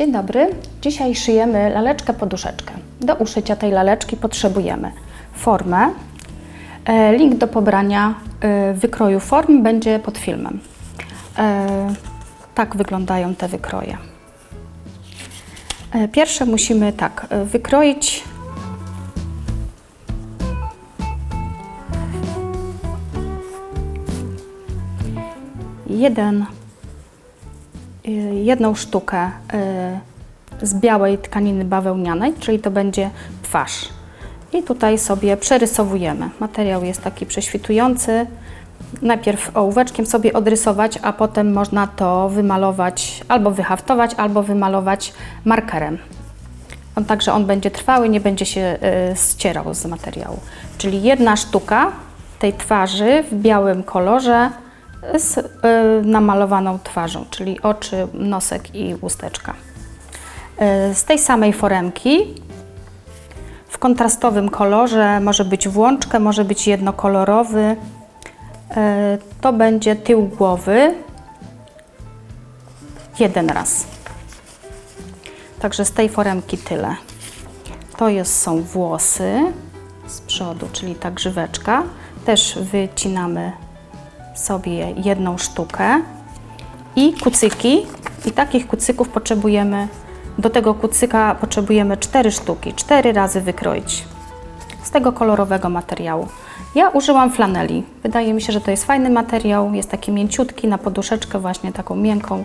Dzień dobry. Dzisiaj szyjemy laleczkę poduszeczkę. Do uszycia tej laleczki potrzebujemy formę. E, Link do pobrania e, wykroju form będzie pod filmem. E, Tak wyglądają te wykroje. Pierwsze musimy tak wykroić jeden jedną sztukę y, z białej tkaniny bawełnianej, czyli to będzie twarz. I tutaj sobie przerysowujemy. Materiał jest taki prześwitujący. Najpierw ołóweczkiem sobie odrysować, a potem można to wymalować albo wyhaftować, albo wymalować markerem. On także on będzie trwały, nie będzie się y, ścierał z materiału. Czyli jedna sztuka tej twarzy w białym kolorze z y, namalowaną twarzą, czyli oczy, nosek i usteczka. Y, z tej samej foremki w kontrastowym kolorze może być włączkę, może być jednokolorowy. Y, to będzie tył głowy jeden raz. Także z tej foremki tyle. To jest, są włosy z przodu, czyli ta grzyweczka. Też wycinamy sobie jedną sztukę i kucyki. I takich kucyków potrzebujemy, do tego kucyka potrzebujemy cztery sztuki, cztery razy wykroić z tego kolorowego materiału. Ja użyłam flaneli. Wydaje mi się, że to jest fajny materiał, jest taki mięciutki, na poduszeczkę właśnie taką miękką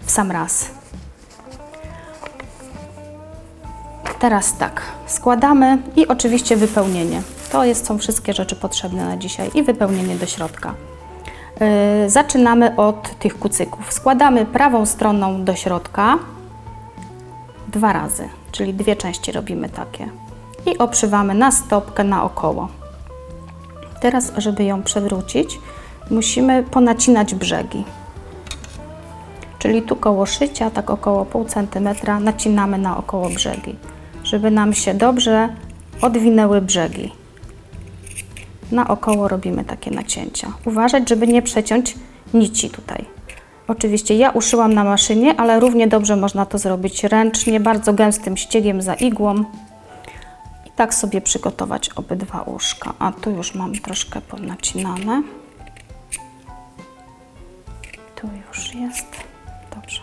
w sam raz. Teraz tak, składamy i oczywiście wypełnienie. To jest, są wszystkie rzeczy potrzebne na dzisiaj i wypełnienie do środka. Yy, zaczynamy od tych kucyków. Składamy prawą stroną do środka dwa razy, czyli dwie części robimy takie. I obszywamy na stopkę naokoło. Teraz, żeby ją przewrócić, musimy ponacinać brzegi. Czyli tu koło szycia, tak około pół centymetra, nacinamy naokoło brzegi, żeby nam się dobrze odwinęły brzegi. Naokoło robimy takie nacięcia. Uważać, żeby nie przeciąć nici tutaj. Oczywiście ja uszyłam na maszynie, ale równie dobrze można to zrobić ręcznie, bardzo gęstym ściegiem za igłą. I tak sobie przygotować obydwa łóżka. A tu już mam troszkę ponacinane. Tu już jest. Dobrze.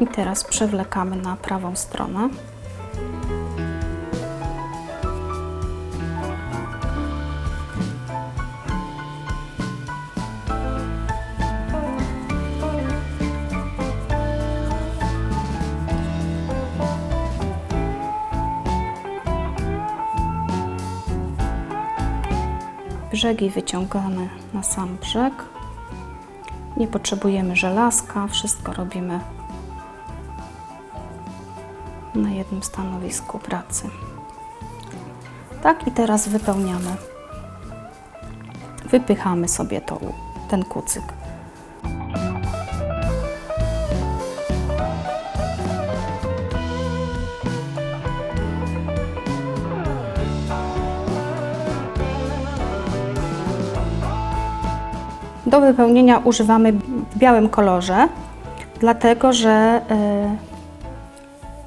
I teraz przewlekamy na prawą stronę. Brzegi wyciągamy na sam brzeg. Nie potrzebujemy żelazka, wszystko robimy na jednym stanowisku pracy. Tak i teraz wypełniamy. Wypychamy sobie to, ten kucyk. Do wypełnienia używamy w białym kolorze, dlatego że e,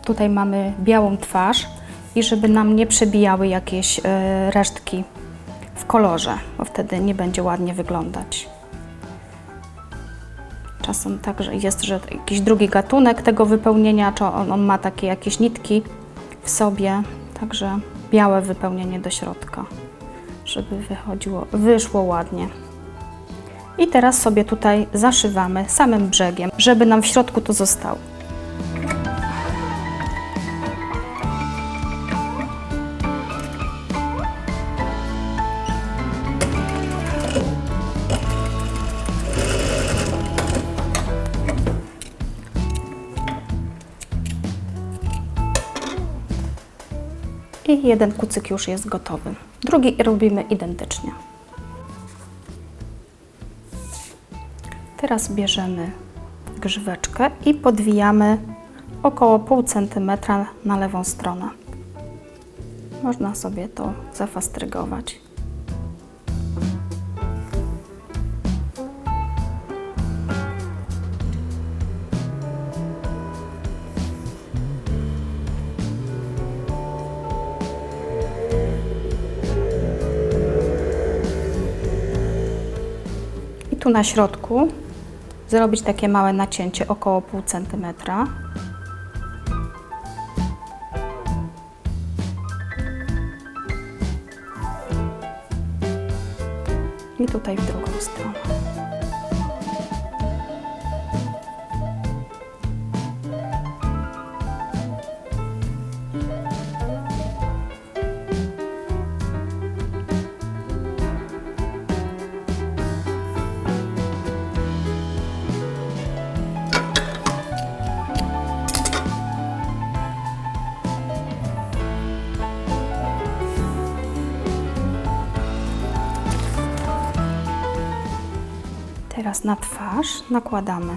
tutaj mamy białą twarz i żeby nam nie przebijały jakieś e, resztki w kolorze, bo wtedy nie będzie ładnie wyglądać. Czasem także jest, że jakiś drugi gatunek tego wypełnienia, czy on, on ma takie jakieś nitki w sobie, także białe wypełnienie do środka, żeby wychodziło, wyszło ładnie. I teraz sobie tutaj zaszywamy samym brzegiem, żeby nam w środku to zostało. I jeden kucyk już jest gotowy. Drugi robimy identycznie. Teraz bierzemy grzyweczkę i podwijamy około pół centymetra na lewą stronę. Można sobie to zafastrygować. I tu na środku zrobić takie małe nacięcie około pół centymetra. I tutaj w drugą stronę. Na twarz nakładamy.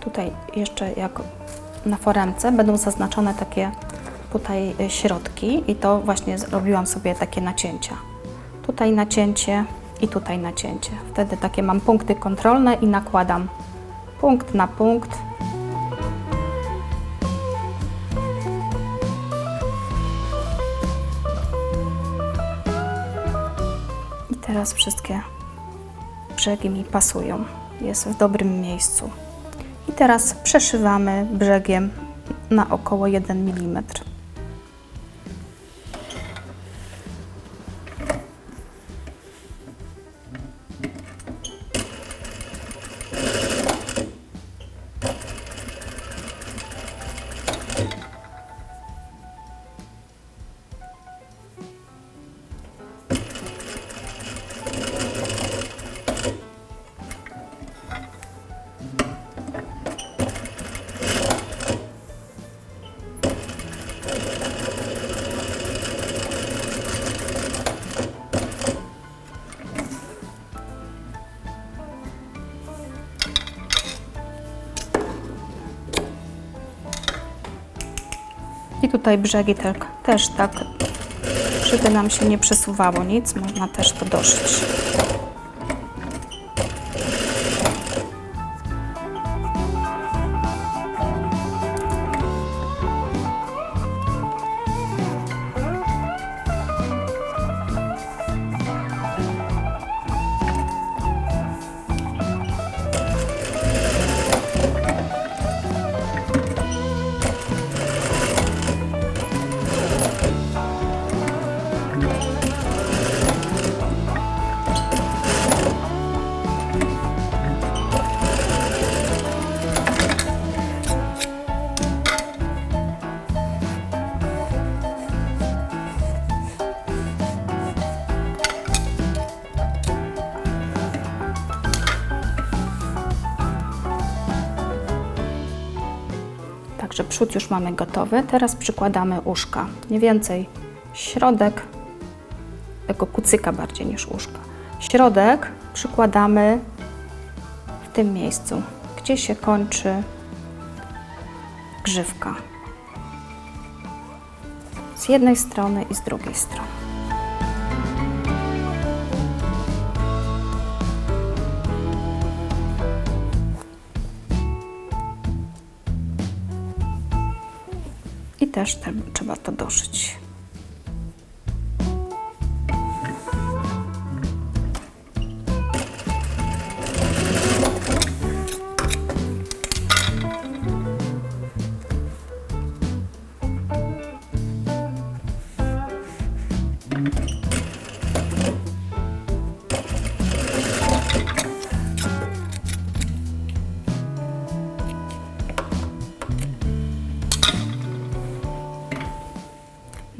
Tutaj jeszcze jak na foremce będą zaznaczone takie tutaj y, środki i to właśnie zrobiłam sobie takie nacięcia. Tutaj nacięcie i tutaj nacięcie. Wtedy takie mam punkty kontrolne i nakładam punkt na punkt teraz wszystkie brzegi mi pasują. Jest w dobrym miejscu. I teraz przeszywamy brzegiem na około 1 mm. Tutaj brzegi tak, też tak, żeby nam się nie przesuwało nic, można też to doszyć. Także przód już mamy gotowy. Teraz przykładamy uszka. Mniej więcej środek, tego kucyka bardziej niż uszka. Środek przykładamy w tym miejscu, gdzie się kończy grzywka. Z jednej strony i z drugiej strony. Też tem, trzeba to doszyć.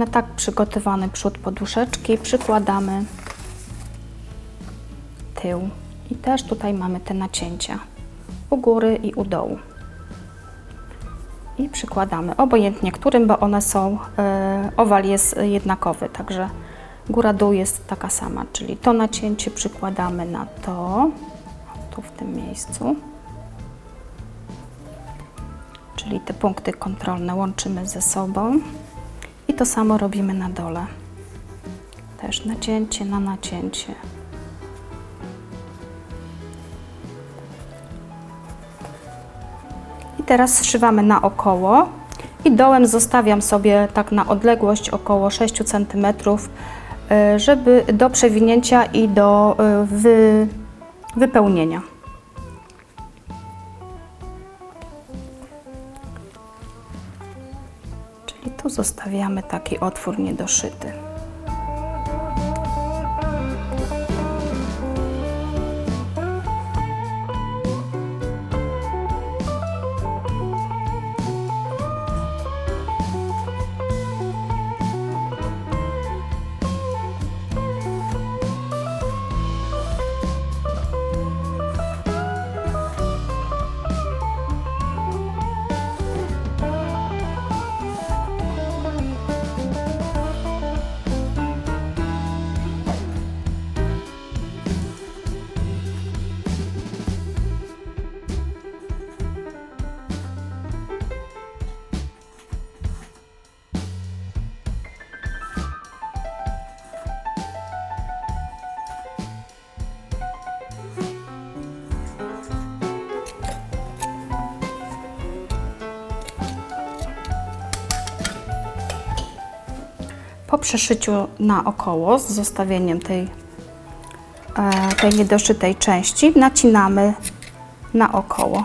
Na tak przygotowany przód poduszeczki przykładamy tył. I też tutaj mamy te nacięcia u góry i u dołu. I przykładamy, obojętnie którym, bo one są, e, owal jest jednakowy, także góra dół jest taka sama, czyli to nacięcie przykładamy na to, tu w tym miejscu. Czyli te punkty kontrolne łączymy ze sobą. To samo robimy na dole. Też nacięcie na nacięcie. I teraz zszywamy naokoło I dołem zostawiam sobie tak na odległość około 6 cm, y, żeby do przewinięcia i do y, wy, wypełnienia. Tu zostawiamy taki otwór niedoszyty. Po przeszyciu naokoło z zostawieniem tej, e, tej niedoszytej części nacinamy naokoło.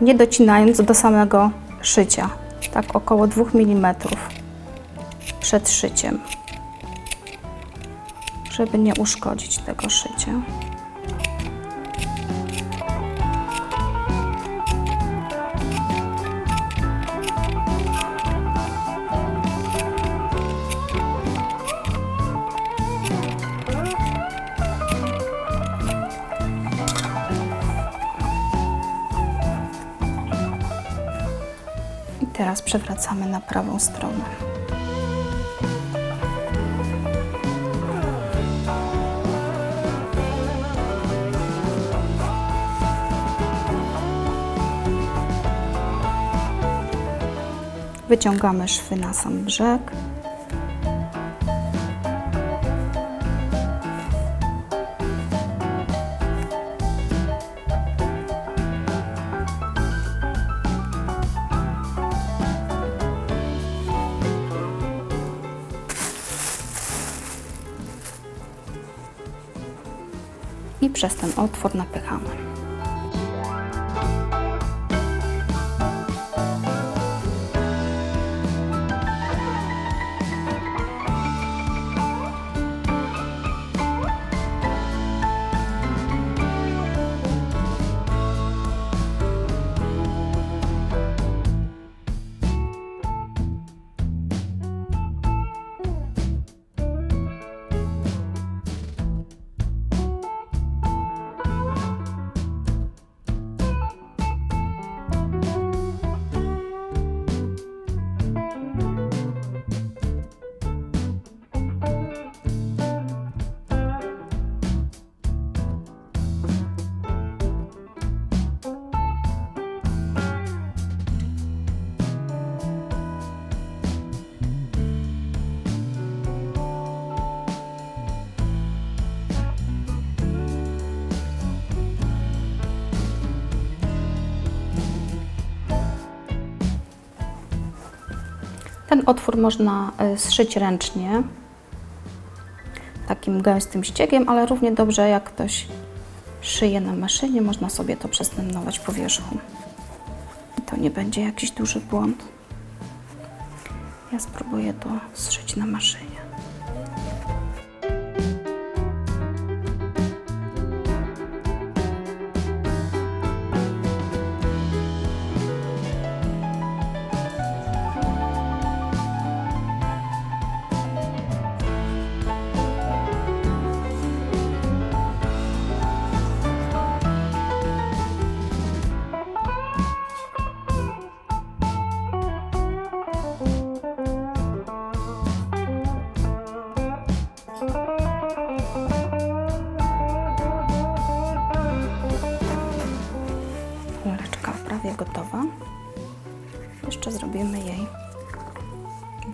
Nie docinając do samego szycia, tak około 2 mm przed szyciem, żeby nie uszkodzić tego szycia. Przewracamy na prawą stronę. Wyciągamy szwy na sam brzeg. Przez ten otwór napychamy. Ten otwór można y, zszyć ręcznie takim gęstym ściegiem, ale równie dobrze jak ktoś szyje na maszynie, można sobie to przestępnować po wierzchu. I to nie będzie jakiś duży błąd. Ja spróbuję to zszyć na maszynie.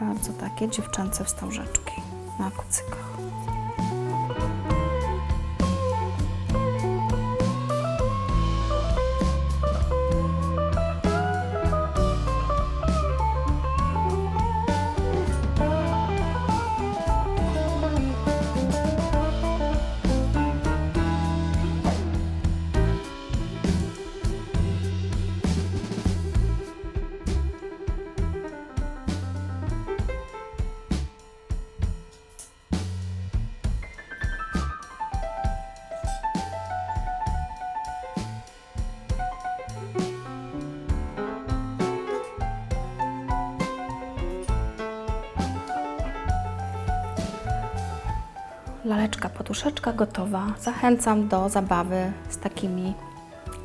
Bardzo takie dziewczęce wstążeczki na kucykach. Laleczka, poduszeczka gotowa. Zachęcam do zabawy z takimi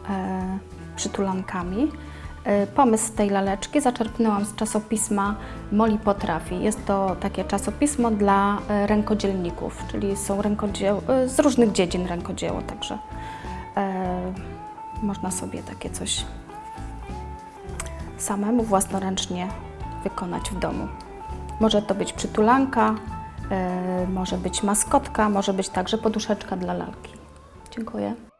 e, przytulankami. E, Pomysł tej laleczki zaczerpnęłam z czasopisma Moli Potrafi. Jest to takie czasopismo dla e, rękodzielników, czyli są e, z różnych dziedzin rękodzieło, także e, można sobie takie coś samemu własnoręcznie wykonać w domu. Może to być przytulanka, może być maskotka, może być także poduszeczka dla lalki. Dziękuję.